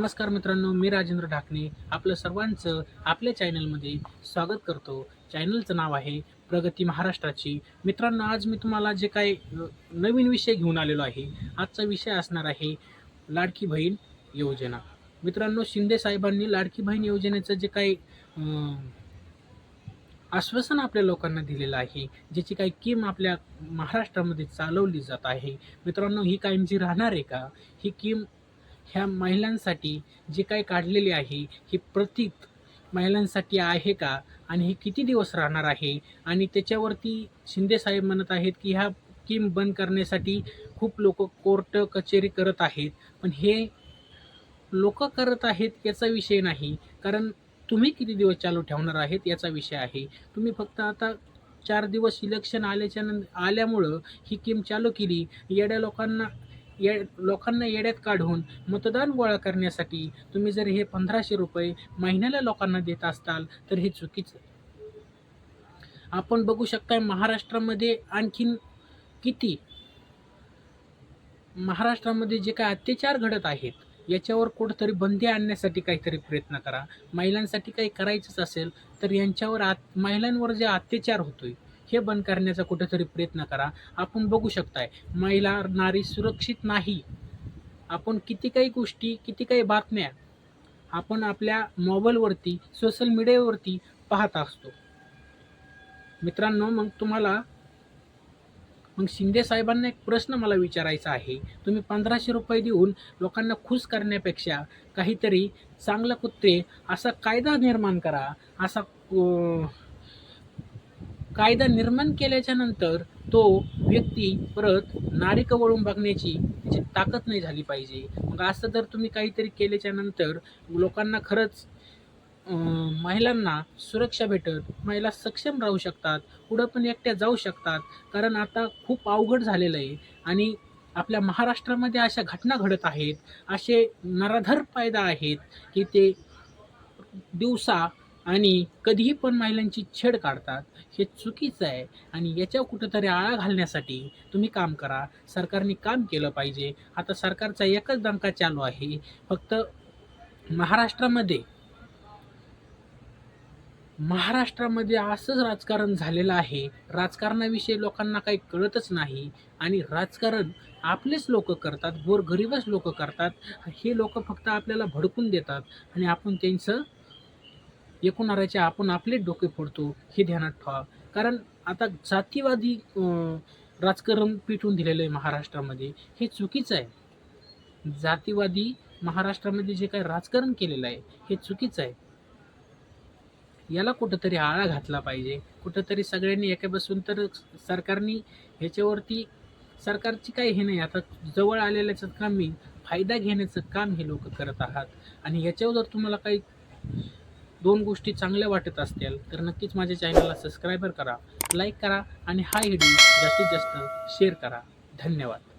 नमस्कार मित्रांनो मी राजेंद्र ढाकणे आपलं सर्वांचं आपल्या चॅनलमध्ये स्वागत करतो. चॅनलचं नाव आहे प्रगती महाराष्ट्राची. मित्रांनो आज मी तुम्हाला जे काही नवीन विषय घेऊन आलेलो आहे आजचा विषय असणार आहे लाडकी बहीण योजना. मित्रांनो शिंदे साहेबांनी लाडकी बहीण योजनेचं जे काही आश्वासन आपल्या लोकांना दिलेलं आहे ज्याची काही किम आपल्या महाराष्ट्रामध्ये चालवली जात आहे. मित्रांनो ही कायमची राहणार आहे का? ही किम ह्या महिलांसाठी जे काही काढलेले आहे ही प्रतीक महिलांसाठी आहे का? आणि हे किती दिवस राहणार आहे? आणि त्याच्यावरती शिंदे साहेब म्हणत आहेत की ह्या स्कीम बंद करण्यासाठी खूप लोक कोर्ट कचेरी करत आहेत. पण हे लोक करत आहेत याचा विषय नाही. कारण तुम्ही किती दिवस चालू ठेवणार आहेत याचा विषय आहे. तुम्ही फक्त आता चार दिवस इलेक्शन आल्याच्या आल्यामुळं ही स्कीम चालू केली. येड्या लोकांना ये लोकांना येड्यात काढून मतदान गोळा करण्यासाठी तुम्ही जर हे पंधराशे रुपये महिन्याला लोकांना देत असताल तर हे चुकीचं आपण बघू शकताय महाराष्ट्रामध्ये आणखीन किती? महाराष्ट्रामध्ये जे काय अत्याचार घडत आहेत याच्यावर कुठंतरी बंदी आणण्यासाठी काहीतरी प्रयत्न करा. महिलांसाठी काही करायचंच असेल तर यांच्यावर आत महिलांवर जे अत्याचार होतोय हे बंद करण्याचा कुठेतरी प्रयत्न करा. आपण बघू शकताय महिला नारी सुरक्षित नाही. आपण किती काही गोष्टी किती काही बातम्या आपण आपल्या मोबाईलवरती सोशल मीडियावरती पाहत असतो. मित्रांनो मग तुम्हाला मग शिंदे साहेबांना एक प्रश्न मला विचारायचा आहे. तुम्ही पंधराशे रुपये देऊन लोकांना खुश करण्यापेक्षा काहीतरी चांगलं कुत्रे असा कायदा निर्माण करा. असा कायदा निर्माण केल्याच्यानंतर तो व्यक्ती परत नारिक वळून बघण्याची त्याची ताकद नाही झाली पाहिजे. मग असं जर तुम्ही काहीतरी केल्याच्यानंतर लोकांना खरंच महिलांना सुरक्षा भेटत महिला सक्षम राहू शकतात पुढं पण एकट्या जाऊ शकतात. कारण आता खूप अवघड झालेलं आहे आणि आपल्या महाराष्ट्रामध्ये अशा घटना घडत आहेत असे नराधर फायदा आहेत की ते दिवसा आणि कधीही पण महिलांची छेड काढतात हे चुकीचं आहे. आणि याच्यावर कुठंतरी आळा घालण्यासाठी तुम्ही काम करा. सरकारने काम केलं पाहिजे. आता सरकारचा एकच दंका चालू आहे. फक्त महाराष्ट्रामध्ये महाराष्ट्रामध्ये असंच राजकारण झालेलं आहे. राजकारणाविषयी लोकांना काही कळतच नाही. आणि राजकारण आपलेच लोक करतात गोरगरीबच लोक करतात. हे लोक फक्त आपल्याला भडकून देतात. आणि आपण त्यांचं एकूणाराचे आपण आपलेच डोके फोडतो हे ध्यानात ठेवा. कारण आता जातीवादी राजकारण पिठून दिलेलं आहे महाराष्ट्रामध्ये हे चुकीचं आहे. जातीवादी महाराष्ट्रामध्ये जे काही राजकारण केलेलं आहे हे चुकीचं आहे. याला कुठंतरी आळा घातला पाहिजे. कुठंतरी सगळ्यांनी एका बसून तर सरकारने ह्याच्यावरती सरकारची काही हे नाही. आता जवळ आलेल्याचं काम मी फायदा घेण्याचं काम हे लोक करत आहात. आणि ह्याच्यावर जर तुम्हाला काही दोन गोष्टी चांगल्या वाटत असतील तर नक्कीच माझ्या चॅनलला सबस्क्रायबर करा लाईक करा आणि हा व्हिडिओ जास्तीत जास्त शेअर करा. धन्यवाद.